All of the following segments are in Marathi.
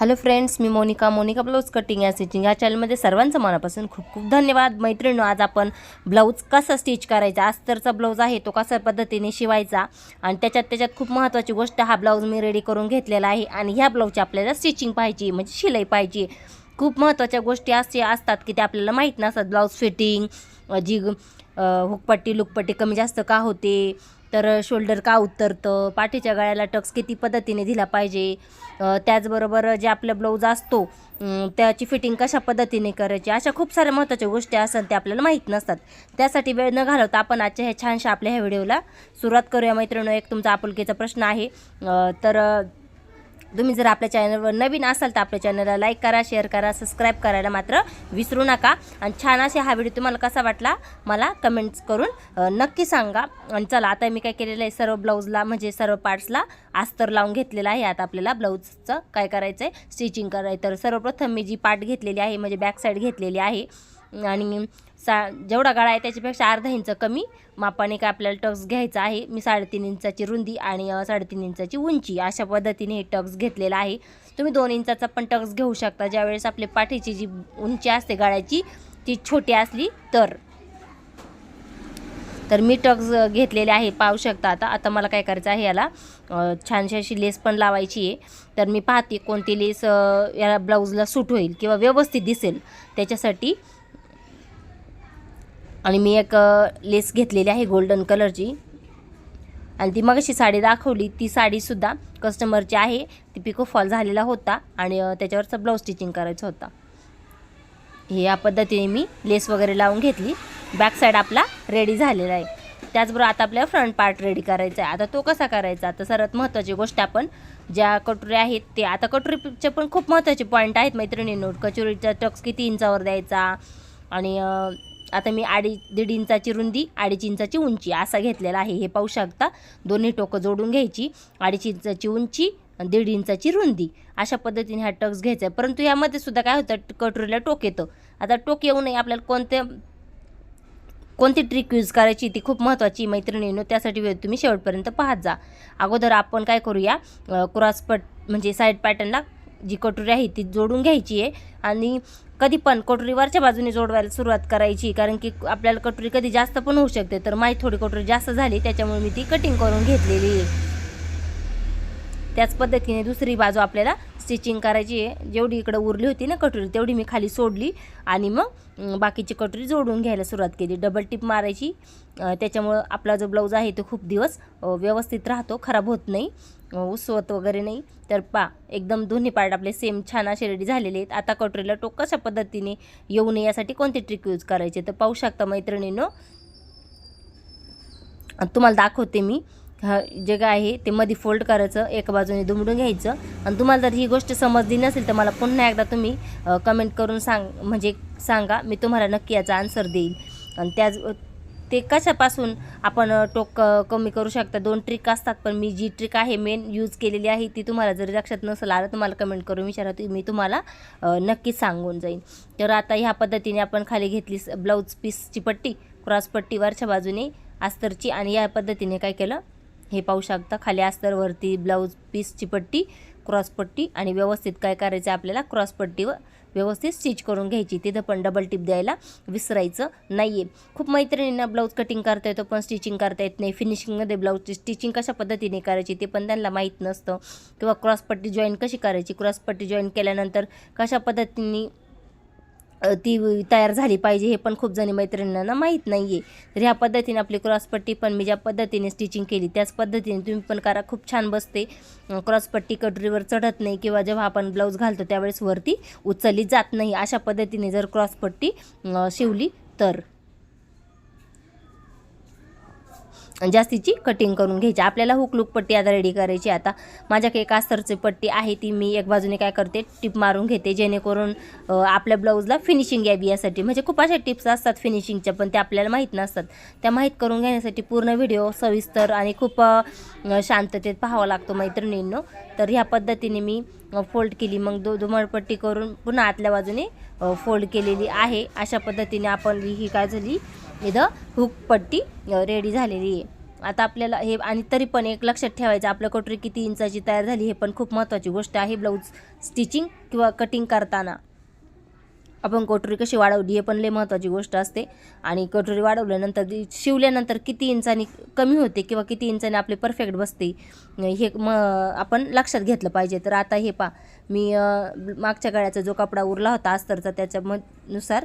हॅलो फ्रेंड्स मी मोनिका. मोनिका ब्लाऊज कटिंग या स्टिचिंग या चॅनलमध्ये सर्वांचं मनापासून खूप खूप धन्यवाद. मैत्रिणी आज आपण ब्लाऊज कसा स्टिच करायचा? अस्तरचा ब्लाऊज आहे तो कसा पद्धतीने शिवायचा? आणि त्याच्यात त्याच्यात खूप महत्त्वाची गोष्ट हा ब्लाऊज मी रेडी करून घेतलेला आहे. आणि ह्या ब्लाऊजची आपल्याला स्टिचिंग पाहिजे म्हणजे शिलाई पाहिजे. खूप महत्त्वाच्या गोष्टी असे असतात की ते आपल्याला माहीत नसतात. ब्लाऊज फिटिंग जी हुकपट्टी लुकपट्टी कमी जास्त का होते? तर शोल्डर का उतरतं? पाठीच्या गळ्याला टक्स किती पद्धतीने दिला पाहिजे? त्याचबरोबर जे आपलं ब्लाऊज असतो त्याची फिटिंग कशा पद्धतीने करायची? अशा खूप साऱ्या महत्त्वाच्या गोष्टी असतात त्या आपल्याला माहीत नसतात. त्यासाठी वेळ न घालवता आपण आजच्या ह्या छानशा आपल्या ह्या व्हिडिओला सुरुवात करूया. मैत्रिणी एक तुमचा आपुलकीचा प्रश्न आहे. तर तुम्ही जर आपल्या चॅनलवर नवीन असाल तर आपल्या चॅनलला लाईक करा शेअर करा सबस्क्राईब करायला मात्र विसरू नका. आणि छान असे हा व्हिडिओ तुम्हाला कसा वाटला मला कमेंट्स करून नक्की सांगा. आणि चला आता मी काय केलेलं आहे सर्व ब्लाऊजला म्हणजे सर्व पार्ट्सला आस्तर लावून घेतलेला आहे. आता आपल्याला ब्लाऊजचं काय करायचं आहे स्टिचिंग करायचं तर सर्वप्रथम मी जी पार्ट घेतलेली आहे म्हणजे बॅक साईड घेतलेली आहे आणि सा जेवढा गळा आहे त्याच्यापेक्षा अर्धा इंच कमी मापाने काय आपल्याला टक्स घ्यायचा आहे. मी साडेतीन इंचाची रुंदी आणि साडेतीन इंचाची उंची अशा पद्धतीने हे टक्स घेतलेला आहे. तुम्ही दोन इंचाचा पण टक्स घेऊ शकता. ज्यावेळेस आपले पाठीची जी उंची असते गळ्याची ती छोटी असली तर. तर मी टक्स घेतलेले आहे पाहू शकता आता. आता मला काय करायचं आहे याला छानशी अशी लेस पण लावायची आहे. तर मी पाहते कोणती लेस याला ब्लाऊजला सूट होईल किंवा व्यवस्थित दिसेल त्याच्यासाठी. आणि मी एक लेस घेतलेली आहे गोल्डन कलरची आणि ती मगाशी साडी दाखवली ती साडीसुद्धा कस्टमरची आहे. ती पिको फॉल झालेला होता आणि त्याच्यावरचा ब्लाऊज स्टिचिंग करायचा होता. हे या पद्धतीने मी लेस वगैरे लावून घेतली. बॅक साईड आपला रेडी झालेला आहे. त्याचबरोबर आता आपल्याला फ्रंट पार्ट रेडी करायचा आहे. आता तो कसा करायचा? तर सर्वात महत्त्वाची गोष्ट आपण ज्या कटोऱ्या आहेत ते आता कटोरीचे पण खूप महत्त्वाचे पॉईंट आहेत मैत्रिणींनो कचोरीचा टक्स किती इंचावर द्यायचा आणि आता मी अडीच दीड इंचाची रुंदी अडीच इंचाची उंची असा घेतलेला आहे. हे पाहू शकता दोन्ही टोकं जोडून घ्यायची अडीच इंचाची उंची आणि दीड इंचाची रुंदी. अशा पद्धतीने हा टक्स घ्यायचा आहे. परंतु ह्यामध्ये सुद्धा काय होतं कटोरीला टोक येतं. आता टोक येऊ नये आपल्याला कोणत्या कोणती ट्रिक यूज करायची ती खूप महत्त्वाची मैत्रिणींनो त्यासाठी वेळ तुम्ही शेवटपर्यंत पाहत जा. अगोदर आपण काय करूया क्रॉस पट म्हणजे साईड पॅटर्नला जी कटोरी आहे ती जोडून घ्यायची आहे. आणि कधी पण कटोरी वरच्या बाजूने जोडवायला सुरुवात करायची. कारण की आपल्याला कटोरी कधी जास्त पण होऊ शकते. तर माझी थोडी कटोरी जास्त झाली त्याच्यामुळे मी ती कटिंग करून घेतलेली आहे. त्याच पद्धतीने दुसरी बाजू आपल्याला स्टिचिंग करायची आहे. जेवढी इकडं उरली होती ना कटोरी तेवढी मी खाली सोडली आणि मग बाकीची कटोरी जोडून घ्यायला सुरुवात केली. डबल टिप मारायची. त्याच्यामुळं आपला जो ब्लाऊज आहे तो खूप दिवस व्यवस्थित राहतो खराब होत नाही उसवत वगैरे नाही. तर पा एकदम दोन्ही पार्ट आपले सेम छान असे रेडी झालेले आहेत. आता कटोरीला टोक कशा पद्धतीने येऊ नये यासाठी कोणते ट्रिक यूज करायचे? तर पाहू शकता मैत्रिणीनं तुम्हाला दाखवते मी. हा जे काय आहे ते मध्ये फोल्ड करायचं एका बाजूने दुमडून घ्यायचं. आणि तुम्हाला जर ही गोष्ट समजली नसेल तर मला पुन्हा एकदा तुम्ही कमेंट करून सांग म्हणजे सांगा मी तुम्हाला नक्की याचा आन्सर देईल. आणि त्याच ते कशापासून आपण टोक कमी करू शकता? दोन ट्रिक असतात पण मी जी ट्रिक आहे मेन यूज केलेली आहे ती तुम्हाला जरी लक्षात नसेल आलं तुम्हाला कमेंट करून विचारा मी तुम्हाला नक्की सांगून जाईन. तर आता ह्या पद्धतीने आपण खाली घेतली ब्लाऊज पीसची पट्टी क्रॉस पट्टी वरच्या बाजूने अस्तरची आणि या पद्धतीने काय केलं? हे पाहू शकता. खाली अस्तरवरती ब्लाऊज पीसची पट्टी क्रॉस पट्टी आणि व्यवस्थित काय करायचं आपल्याला? क्रॉस पट्टीवर व्यवस्थित स्टिच करून घ्यायची. तिथं पण डबल टिप द्यायला विसरायचं नाही आहे खूप मैत्रिणींना ब्लाऊज कटिंग करता येतो पण स्टिचिंग करता येत नाही. फिनिशिंगमध्ये ब्लाऊजची स्टिचिंग कशा पद्धतीने करायची ते पण त्यांना माहीत नसतं. किंवा क्रॉस पट्टी जॉईन कशी करायची? क्रॉस पट्टी जॉईन केल्यानंतर कशा पद्धतीने ती तयार झाली पाहिजे हे पण खूप जणी मैत्रिणींना माहीत नाही आहे तर ह्या पद्धतीने आपली क्रॉसपट्टी पण मी ज्या पद्धतीने स्टिचिंग केली त्याच पद्धतीने तुम्ही पण करा. खूप छान बसते. क्रॉसपट्टी कटोरीवर चढत नाही किंवा जेव्हा आपण ब्लाऊज घालतो त्यावेळेस वरती उचलली जात नाही. अशा पद्धतीने जर क्रॉसपट्टी शिवली तर आणि जास्तीची कटिंग करून घ्यायची. आपल्याला हुक लुक पट्टी आता रेडी करायची आता माझ्याकडे एक पट्टी आहे. ती मी एक बाजूने काय करते टिप मारून घेते. जेणेकरून आपल्या ब्लाऊजला फिनिशिंग यावी यासाठी. म्हणजे खूप अशा टिप्स असतात फिनिशिंगच्या पण त्या आपल्याला माहीत नसतात. त्या माहीत करून घेण्यासाठी पूर्ण व्हिडिओ सविस्तर आणि खूप शांततेत पाहावा लागतो मैत्रिणींनो. तर ह्या पद्धतीने मी फोल्ड केली. मग दो दुमडपट्टी करून पुन्हा आतल्या बाजूने फोल्ड केलेली आहे. अशा पद्धतीने आपण ही काय झाली इथं हुकपट्टी रेडी झालेली आहे. आता आपल्याला हे आणि तरी पण एक लक्षात ठेवायचं आपलं कटोरी किती इंचाची तयार झाली हे पण खूप महत्त्वाची गोष्ट आहे ब्लाऊज स्टिचिंग किंवा कटिंग करताना. आपण कटोरी कशी वाढवली हे पण लय महत्त्वाची गोष्ट असते. आणि कटोरी वाढवल्यानंतर शिवल्यानंतर किती इंचानी कमी होते किंवा किती इंचाने आपले परफेक्ट बसते हे म आपण लक्षात घेतलं पाहिजे. तर आता हे पा मी मागच्या गळ्याचा जो कपडा उरला होता अस्तरचा त्याच्यानुसार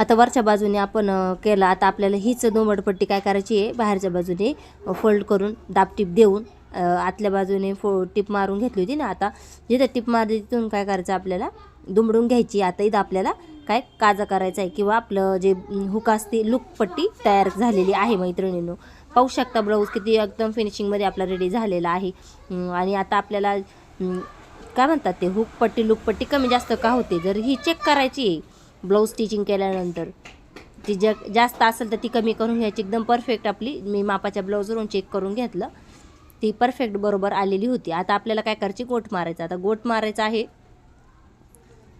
आता वरच्या बाजूने आपण केला. आता आपल्याला हीच दोमडपट्टी काय करायची आहे? बाहेरच्या बाजूने फोल्ड करून दाबटीप देऊन आतल्या बाजूने फो टिप मारून घेतली होती ना आता. जिथं टिप मारली तिथून काय करायचं आपल्याला? दुमडून घ्यायची. आता इथं आपल्याला काय काजा करायचा आहे किंवा आपलं जे हुक असते लुकपट्टी तयार झालेली आहे मैत्रिणींनो. पाहू शकता ब्लाऊज किती एकदम फिनिशिंगमध्ये आपला रेडी झालेला आहे. आणि आता आपल्याला काय म्हणतात ते? हुकपट्टी लुकपट्टी कमी जास्त का होते? जर ही चेक करायची आहे ब्लाऊज स्टिचिंग केल्यानंतर ती ज जास्त असेल तर ती कमी करून घ्यायची. एकदम परफेक्ट आपली. मी मापाच्या ब्लाऊजवरून चेक करून घेतलं. ती परफेक्ट बरोबर आलेली होती. आता आपल्याला काय करायची? गोट मारायचं. आता गोट मारायचं आहे.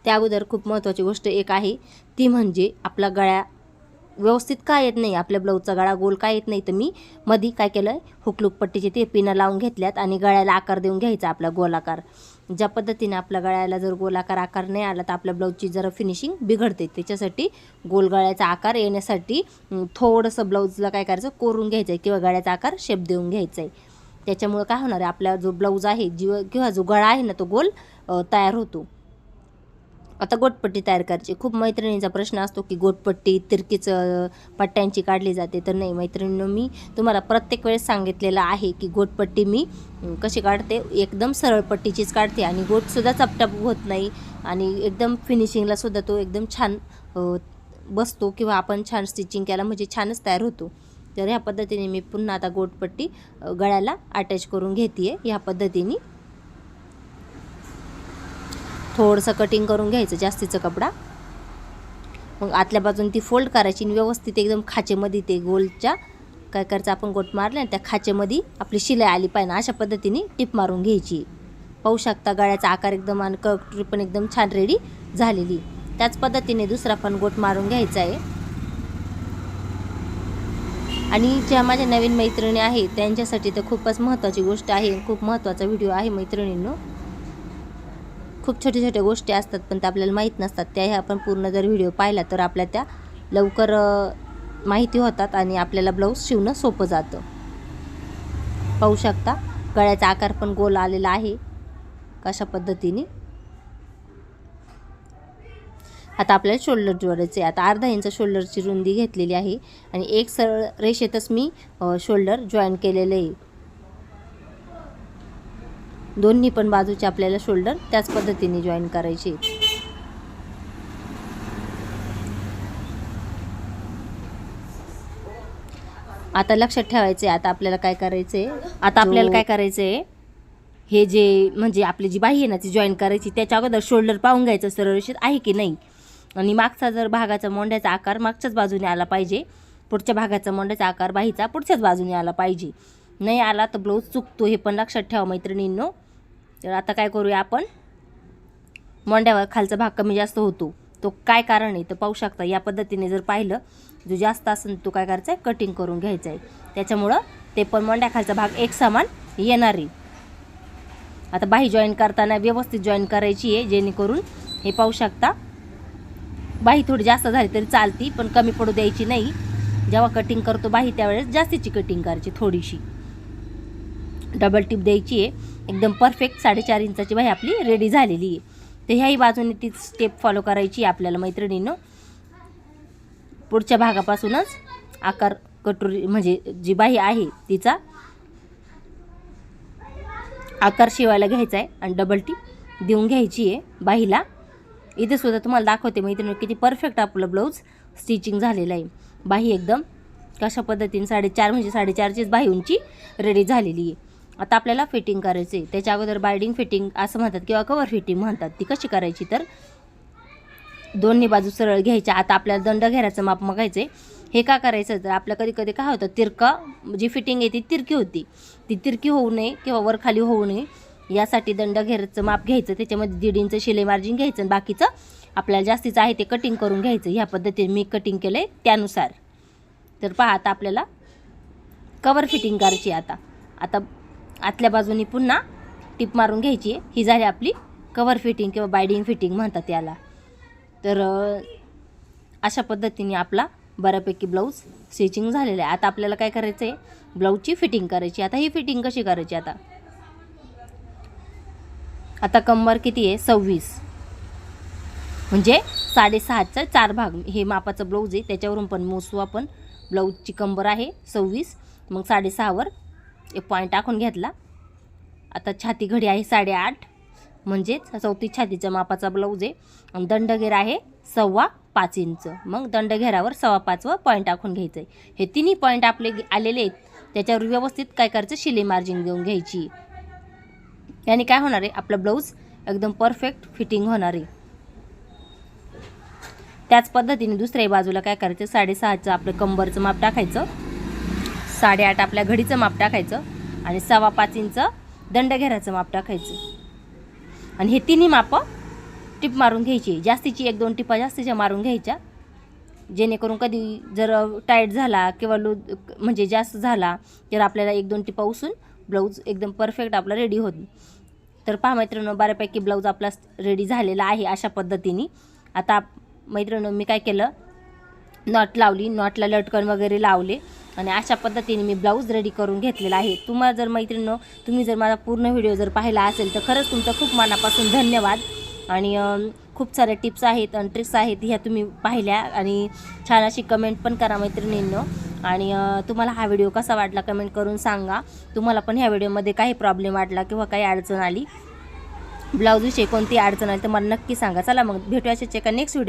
त्या अगोदर खूप महत्त्वाची गोष्ट एक आहे. ती म्हणजे आपला गळ्या व्यवस्थित का येत नाही? आपल्या ब्लाऊजचा गळा गोल का येत नाही? तर मी मधी काय केलं हुकलूक पट्टीचे ते पिनं लावून घेतल्यात आणि गळ्याला आकार देऊन घ्यायचा आपला गोलाकार. ज्या पद्धतीने आपल्या गळ्याला जर गोलाकार आकार नाही आला तर आपल्या ब्लाऊजची जरा फिनिशिंग बिघडते. त्याच्यासाठी गोल गळ्याचा आकार येण्यासाठी थोडंसं ब्लाऊजला काय करायचं? कोरून घ्यायचं आहे किंवा गळ्याचा आकार शेप देऊन घ्यायचा आहे त्याच्यामुळं काय होणार आहे? आपला जो ब्लाऊज आहे जीव किंवा जो गळा आहे ना तो गोल तयार होतो. आता गोटपट्टी तयार करायची. खूप मैत्रिणींचा प्रश्न असतो की गोटपट्टी तिरकीचं पट्ट्यांची काढली जाते. तर नाही मैत्रिणीनं मी तुम्हाला प्रत्येक वेळेस सांगितलेलं आहे की गोटपट्टी मी कशी काढते? एकदम सरळ पट्टीचीच काढते आणि गोटसुद्धा चपटाप होत नाही आणि एकदम फिनिशिंगला सुद्धा तो एकदम छान बसतो किंवा आपण छान स्टिचिंग केला म्हणजे छानच तयार होतो. तर ह्या पद्धतीने मी पुन्हा आता गोटपट्टी गळ्याला अटॅच करून घेते आहे ह्या पद्धतीने थोडंसं कटिंग करून घ्यायचं जास्तीचा कपडा. मग आतल्या बाजून ती फोल्ड करायची आणि व्यवस्थित एकदम खाचेमध्ये ते गोलच्या काय करायचं आपण गोट मारले त्या खाचेमध्ये आपली शिलाई आली पाहिजे अशा पद्धतीने टिप मारून घ्यायची. पाहू शकता गळ्याचा आकार एकदम आणि कटरी पण एकदम छान रेडी झालेली. त्याच पद्धतीने दुसरा पण गोट मारून घ्यायचा आहे. आणि ज्या माझ्या नवीन मैत्रिणी आहेत त्यांच्यासाठी तर खूपच महत्त्वाची गोष्ट आहे खूप महत्त्वाचा व्हिडिओ आहे मैत्रिणींनो. खूप छोट्या छोट्या गोष्टी असतात पण त्या आपल्याला माहीत नसतात. त्याही आपण पूर्ण जर व्हिडिओ पाहिला तर आपल्या त्या लवकर माहिती होतात आणि आपल्याला ब्लाऊज शिवणं सोपं जातं. पाहू शकता गळ्याचा आकार पण गोल आलेला आहे कशा पद्धतीने. आता आपल्याला शोल्डर जोडायचे आहे आता अर्धा इंच शोल्डरची रुंदी घेतलेली आहे आणि एक सरळ रेषेतच मी शोल्डर जॉईन केलेलं आहे. दोन्ही पण बाजूचे आपल्याला शोल्डर त्याच पद्धतीने जॉईन करायचे. आता लक्षात ठेवायचे आता आपल्याला काय करायचंय? आता आपल्याला काय करायचंय? हे जे म्हणजे आपली जी बाही आहे ना ती जॉईन करायची त्याच्या अगोदर शोल्डर पाहून घ्यायचं सरळ आहे की नाही? आणि मागचा जर भागाचा मोंड्याचा आकार मागच्याच बाजूने आला पाहिजे पुढच्या भागाचा मोंड्याचा आकार बाहीचा पुढच्याच बाजूने आला पाहिजे. नाही आला तर ब्लाऊज चुकतो हे पण लक्षात ठेवा मैत्रिणींनो. तर आता काय करूया आपण? मोंड्यावर खालचा भाग कमी जास्त होतो. तो काय कारण आहे? तर पाहू शकता या पद्धतीने जर पाहिलं जो जास्त असेल तो काय करायचा आहे कटिंग करून घ्यायचं आहे त्याच्यामुळं ते पण मोंड्याखालचा भाग एक समान येणार आहे. आता बाही जॉईन करताना व्यवस्थित जॉईन करायची आहे जेणेकरून हे पाहू शकता बाही थोडी जास्त झाली तरी चालती पण कमी पडू द्यायची नाही. जेव्हा कटिंग करतो बाही त्यावेळेस जास्तीची कटिंग करायची थोडीशी. डबल टिप द्यायची आहे. एकदम परफेक्ट साडेचार इंचाची बाही आपली रेडी झालेली आहे. तर ह्याही बाजूने ती स्टेप फॉलो करायची आहे आपल्याला मैत्रिणीनं. पुढच्या भागापासूनच आकार कटोरी म्हणजे जी बाही आहे तिचा आकार शिवायला घ्यायचा आहे आणि डबल टिप देऊन घ्यायची आहे बाहीला इथे सुद्धा तुम्हाला दाखवते मैत्रिणी किती परफेक्ट आपलं ब्लाऊज स्टिचिंग झालेलं आहे. बाही एकदम कशा पद्धतीने साडेचार म्हणजे साडेचारचीच बाही उंची रेडी झालेली आहे. आता आपल्याला फिटिंग करायचं आहे त्याच्या अगोदर बायडिंग फिटिंग असं म्हणतात किंवा कवर फिटिंग म्हणतात. ती कशी करायची तर? दोन्ही बाजू सरळ घ्यायच्या. आता आपल्याला दंड घेराचं माप मागायचं आहे हे का करायचं? तर आपल्या कधी कधी काय होतं? तिरका जी फिटिंग आहे ती तिरकी होती. ती तिरकी होऊ नये किंवा वर खाली होऊ नये. यासाठी दंड घेराचं माप घ्यायचं. त्याच्यामध्ये दीड इंच शिलाई मार्जिन घ्यायचं. आणि बाकीचं आपल्याला जास्तीचं आहे ते कटिंग करून घ्यायचं. ह्या पद्धतीने मी कटिंग केलं आहे त्यानुसार. तर पहा आता आपल्याला कवर फिटिंग करायची आता. आता आतल्या बाजूनी पुन्हा टिप मारून घ्यायची. आहे ही झाली आपली कवर फिटिंग किंवा बायडिंग फिटिंग म्हणतात याला. तर अशा पद्धतीने आपला बऱ्यापैकी ब्लाऊज स्टिचिंग झालेला आहे. आता आपल्याला काय करायचं आहे ब्लाऊजची फिटिंग करायची. आता ही फिटिंग कशी करायची आता? आता कंबर किती आहे? सव्वीस. म्हणजे साडेसहाचा चार भाग. हे मापाचं ब्लाऊज आहे. त्याच्यावरून पण मोजू आपण. ब्लाऊजची कंबर आहे सव्वीस. मग साडेसहावर एक पॉईंट टाकून घेतला. आता छाती घडी आहे साडेआठ. म्हणजेच चौथी छातीच्या मापाचा ब्लाऊज आहे. आणि दंडघेर आहे सव्वा पाच इंच. मग दंडघेरावर सव्वा पाचवर पॉईंट टाकून घ्यायचं आहे हे तिन्ही पॉईंट आपले आलेले आहेत. त्याच्यावर व्यवस्थित काय करायचं? शिलाई मार्जिन देऊन घ्यायची. याने काय होणार आहे? आपलं ब्लाऊज एकदम परफेक्ट फिटिंग होणार आहे. त्याच पद्धतीने दुसऱ्याही बाजूला काय करायचं? साडेसहाचं आपलं कंबरचं माप टाकायचं. साडेआठ आपल्या घडीचं माप टाकायचं आणि सव्वा पाच इंच दंडघेराचं माप टाकायचं. आणि हे तिन्ही मापं टिप मारून घ्यायची. जास्तीची एक दोन टिपा जास्तीच्या मारून घ्यायच्या जेणेकरून कधी जर टाईट झाला किंवा लू म्हणजे जास्त झाला तर आपल्याला एक दोन टिपा उसून ब्लाऊज एकदम परफेक्ट आपला रेडी होत. तर पहा मैत्रिणी बऱ्यापैकी ब्लाऊज आपला रेडी झालेला आहे अशा पद्धतीने. आता मैत्रिणी मी काय केलं? नॉट लावली नॉटला लटकन वगैरे लावले. आणि अशा पद्धतीने मी ब्लाऊज रेडी करून घेतलेला आहे. तुम्हाला जर मैत्रिणीनं तुम्ही जर माझा पूर्ण व्हिडिओ जर पाहिला असेल तर खरंच तुमचं खूप मनापासून धन्यवाद. आणि खूप साऱ्या टिप्स आहेत आणि ट्रिक्स आहेत ह्या तुम्ही पाहिल्या. आणि छान अशी कमेंट पण करा मैत्रिणींनो. आणि तुम्हाला हा व्हिडिओ कसा वाटला कमेंट करून सांगा. तुम्हाला पण ह्या व्हिडिओमध्ये काही प्रॉब्लेम वाटला किंवा काही अडचण आली ब्लाऊजविषयी कोणती अडचण आली तर मला नक्की सांगा. चला मग भेटूया अशाच एका नेक्स्ट व्हिडिओ